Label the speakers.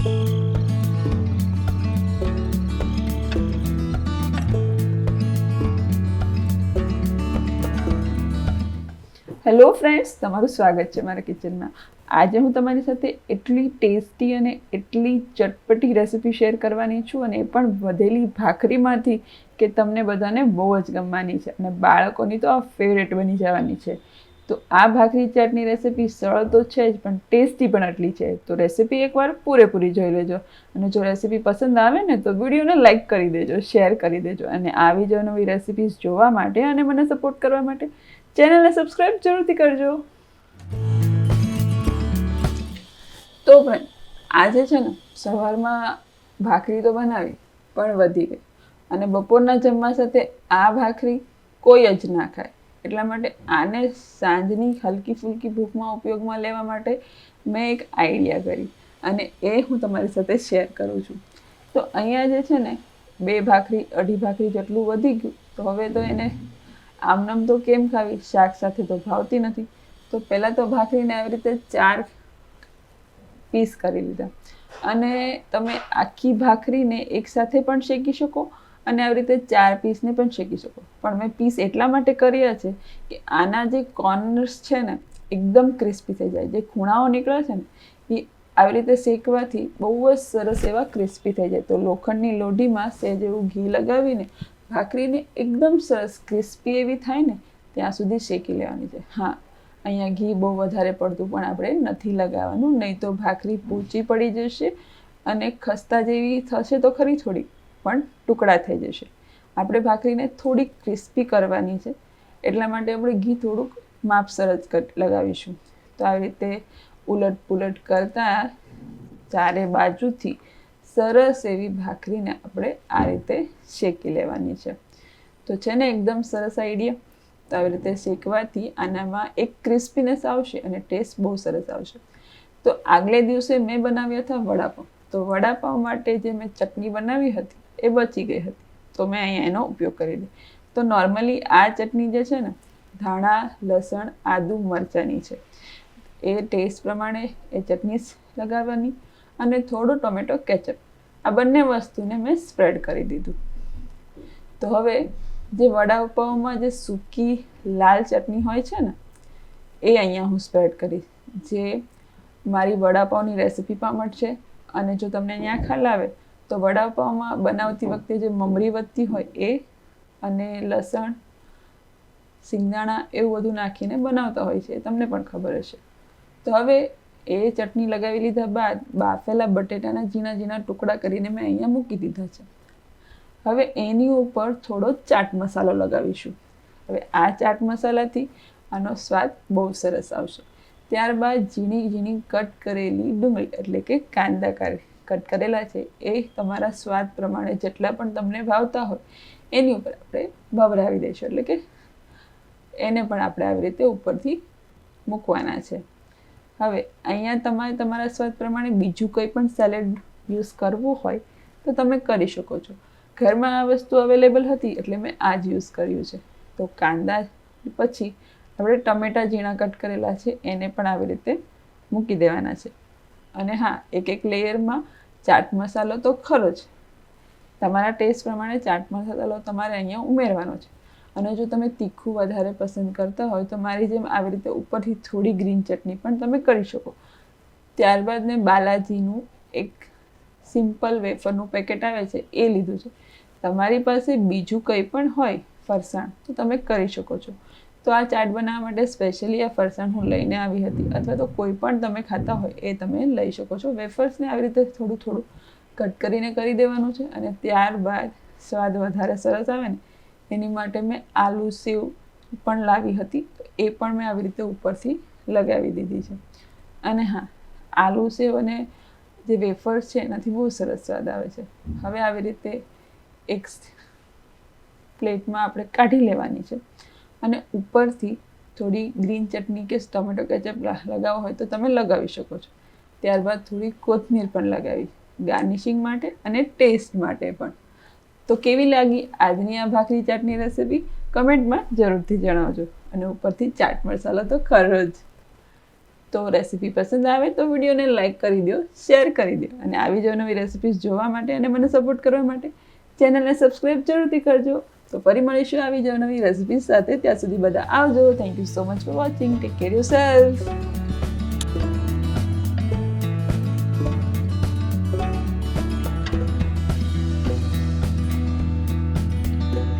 Speaker 1: Hello friends તમારું સ્વાગત છે મારા કિચનમાં આજે હું તમારી સાથે એટલી ટેસ્ટી અને એટલી ચટપટી રેસિપી શેર કરવાની છું અને એ પણ વધેલી ભાખરીમાંથી કે તમને બધાને બહુ જ ગમવાની છે અને બાળકોની તો આ ફેવરેટ બની જવાની છે. તો આ ભાખરી ચાટની રેસિપી સરળ તો છે જ, પણ ટેસ્ટી પણ આટલી છે. તો રેસીપી એકવાર પૂરેપૂરી જોઈ લેજો. અને જો રેસીપી પસંદ આવે ને, તો વિડીયોને લાઇક કરી દેજો શેર કરી દેજો. અને આવી જ નવી રેસીપીઝ જોવા માટે અને મને સપોર્ટ કરવા માટે ચેનલને સબસ્ક્રાઇબ જરૂરથી કરજો. તો પણ આજે છે ને, સવારમાં ભાખરી તો બનાવી, પણ વધી ગઈ. અને બપોરના જમવા સાથે આ ભાખરી કોઈ જ ના ખાય. એટલા માટે આને સાંજની હલકી ફુલકી ભૂખમાં ઉપયોગમાં લેવા માટે મેં એક આઈડિયા કરી અને એ હું તમારી સાથે શેર કરું છું. તો અહીંયા જે છે ને, બે ભાખરી, અઢી ભાખરી જેટલું વધી ગયું, તો હવે તો એને આમનામ તો કેમ ખાવી? શાક સાથે તો ભાવતી નથી. તો પહેલાં તો ભાખરીને આવી રીતે ચાર પીસ કરી લીધા. અને તમે આખી ભાખરીને એકસાથે પણ શેકી શકો અને આવી રીતે ચાર પીસને પણ શેકી શકો. પણ મેં પીસ એટલા માટે કર્યા છે કે આના જે કોર્નર્સ છે ને, એકદમ ક્રિસ્પી થઈ જાય. જે ખૂણાઓ નીકળે છે ને, એ આવી રીતે શેકવાથી બહુ જ સરસ એવા ક્રિસ્પી થઈ જાય. તો લોખંડની લોઢીમાં સહેજ એવું ઘી લગાવીને, ભાખરીને એકદમ સરસ ક્રિસ્પી એવી થાય ને, ત્યાં સુધી શેકી લેવાની છે. હા, અહીંયા ઘી બહુ વધારે પડતું પણ આપણે નથી લગાવવાનું. નહીં તો ભાખરી પોચી પડી જશે અને ખસ્તા જેવી થશે તો ખરી થોડી. પણ ટુકડા થઈ જશે. આપણે ભાખરીને થોડીક ક્રિસ્પી કરવાની છે, એટલા માટે આપણે ઘી થોડુંક માપસર જ લગાવીશું. તો આવી રીતે ઉલટ પુલટ કરતાં ચારે બાજુથી સરસ એવી ભાખરીને આપણે આ રીતે શેકી લેવાની છે. તો છે ને એકદમ સરસ આઈડિયા. તો આવી રીતે શેકવાથી આનામાં એક ક્રિસ્પીનેસ આવશે અને ટેસ્ટ બહુ સરસ આવશે. તો આગલે દિવસે મેં બનાવ્યા હતા વડાપાઉં તો વડાપાઉં માટે જે મેં ચટણી બનાવી હતી એ બચી ગઈ હતી. તો મેં અહીંયા એનો ઉપયોગ કરી દીધો તો નોર્મલી આ ચટણી જે છે ને, ધાણા, લસણ, આદુ, મરચાંની છે. એ ટેસ્ટ પ્રમાણે એ ચટણી લગાવવાની અને થોડું ટોમેટો કેચઅપ. આ બંને વસ્તુને મેં સ્પ્રેડ કરી દીધું. તો હવે જે વડાપાઉંમાં જે સૂકી લાલ ચટણી હોય છે ને, એ અહીંયા હું સ્પ્રેડ કરીશ. જે મારી વડાપાઉંની રેસિપી પણ મળશે અને જો તમને અહીંયા ખ્યાલ આવે તો વડાપાઉંમાં બનાવતી વખતે જે મમરી વધતી હોય એ અને લસણ, સિંગદાણા એવું બધું નાખીને બનાવતા હોય છે. તમને પણ ખબર હશે. તો હવે એ ચટણી લગાવી લીધા બાદ બાફેલા બટેટાના ઝીણા ઝીણા ટુકડા કરીને મેં અહીંયા મૂકી દીધા છે. હવે એની ઉપર થોડો ચાટ મસાલો લગાવીશું. હવે આ ચાટ મસાલાથી આનો સ્વાદ બહુ સરસ આવશે. ત્યારબાદ ઝીણી ઝીણી કટ કરેલી ડુંગળી એટલે કે કાંદા કટ કરેલા છે એ તમારા સ્વાદ પ્રમાણે જેટલા પણ તમને ભાવતા હોય, એની ઉપર આપણે ભભરાવી દઈશું. એટલે કે એને પણ આપણે આવી રીતે ઉપરથી મૂકવાના છે. હવે અહીંયા તમારે તમારા સ્વાદ પ્રમાણે બીજું કંઈ પણ સેલેડ યુઝ કરવું હોય, તો તમે કરી શકો છો. ઘરમાં આ વસ્તુ અવેલેબલ હતી એટલે મેં આ જ યુઝ કર્યું છે. તો કાંદા પછી આપણે ટમેટા ઝીણા કટ કરેલા છે, એને પણ આવી રીતે મૂકી દેવાના છે. અને હા, એક એક લેયરમાં ચાટ મસાલો તો ખરો જ. તમારા ટેસ્ટ પ્રમાણે ચાટ મસાલો તમારે અહીંયા ઉમેરવાનો છે. અને જો તમે તીખું વધારે પસંદ કરતા હોય તો મારી જેમ આવી રીતે ઉપરથી થોડી ગ્રીન ચટણી પણ તમે કરી શકો. ત્યારબાદ મેં બાલાજીનું એક સિમ્પલ વેફરનું પેકેટ આવે છે એ લીધું છે. તમારી પાસે બીજું કંઈ પણ હોય ફરસાણ તો તમે કરી શકો છો. તો આ ચાટ બનાવવા માટે સ્પેશિયલી આ ફરસાણ હું લઈને આવી હતી. અથવા તો કોઈ પણ તમે ખાતા હોય એ તમે લઈ શકો છો. વેફર્સને આવી રીતે થોડું થોડું કટ કરીને કરી દેવાનું છે અને ત્યારબાદ સ્વાદ વધારે સરસ આવે ને, એની માટે મેં આલુ સેવ પણ લાવી હતી. એ પણ મેં આવી રીતે ઉપરથી લગાવી દીધી છે. અને હા, આલુ સેવ અને જે વેફર્સ છે એનાથી બહુ સરસ સ્વાદ આવે છે. હવે આવી રીતે એક પ્લેટમાં આપણે કાઢી લેવાની છે. અને ઉપરથી થોડી ગ્રીન ચટણી કે ટમેટો કેચઅપ લગાવવો હોય તો તમે લગાવી શકો છો. ત્યારબાદ થોડી કોથમીર પણ લગાવી. ગાર્નિશિંગ માટે અને ટેસ્ટ માટે પણ. તો કેવી લાગી આજની આ ભાખરી ચાટની રેસિપી? કમેન્ટમાં જરૂરથી જણાવજો. અને ઉપરથી ચાટ મસાલો તો ખરો જ. તો રેસીપી પસંદ આવે તો વિડીયોને લાઇક કરી દો, શેર કરી દો અને આવી જ નવી રેસીપીઝ જોવા માટે અને મને સપોર્ટ કરવા માટે ચેનલને સબસ્ક્રાઈબ જરૂરથી કરજો. તો ફરી મળીશું આવી જ નવી રેસિપીઝ સાથે. ત્યાં સુધી બધા આવજો. Thank you so much for watching take care yourself